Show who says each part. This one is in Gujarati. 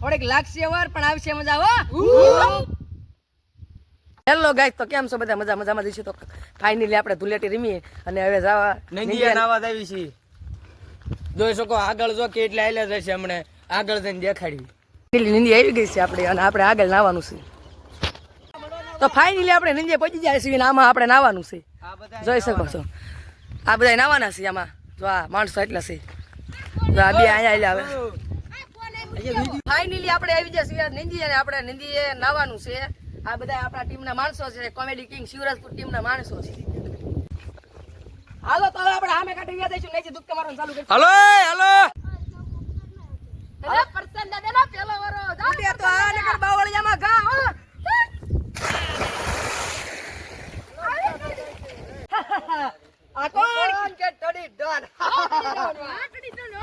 Speaker 1: થોડીક લાગશે વાર પણ આવશે મજા હો. હેલો ગાઈસ તો કેમ છો બધા? મજા મજામાં જઈશું તો ફાઇનલી આપણે ધુલેટી રમીએ અને હવે જવા
Speaker 2: નંદિયા નાવા આવી છે. જોઈ શકો આગળ જો કેટલા એટલે આયલા જશે હમણે. આગળ જઈને દેખાડી.
Speaker 1: નિંદી આવી ગઈ છે આપણે અને આપણે આગળ નાવાનું છે. તો ફાઇનલી આપણે નિંદે પહોંચી જાય છે અને આમાં આપણે નાવાનું છે. જોઈ શકો છો. આ બધા નાવાના છે આમાં. જો આ માણસો એટલા છે. જો આ બે અહીંયા આવે ફાઇનલી આપણે આવી જાય સિવાય નિંદી અને આપણે નિંદીએ નાવાનું છે. આ બધા આપણા ટીમ ના માણસો છે. કોમેડી કિંગ શિવરાજપુર ટીમના માણસો છે. હાલો તો હવે આપણે સામે કાઢી ગયા દઈશું નહીં દુઃખ મારવાનું ચાલુ કરી
Speaker 2: હાલો હાલો.
Speaker 1: આ ને ગા હો. આ કોણ? કે ટડી ડોન આ ટડી ડોન.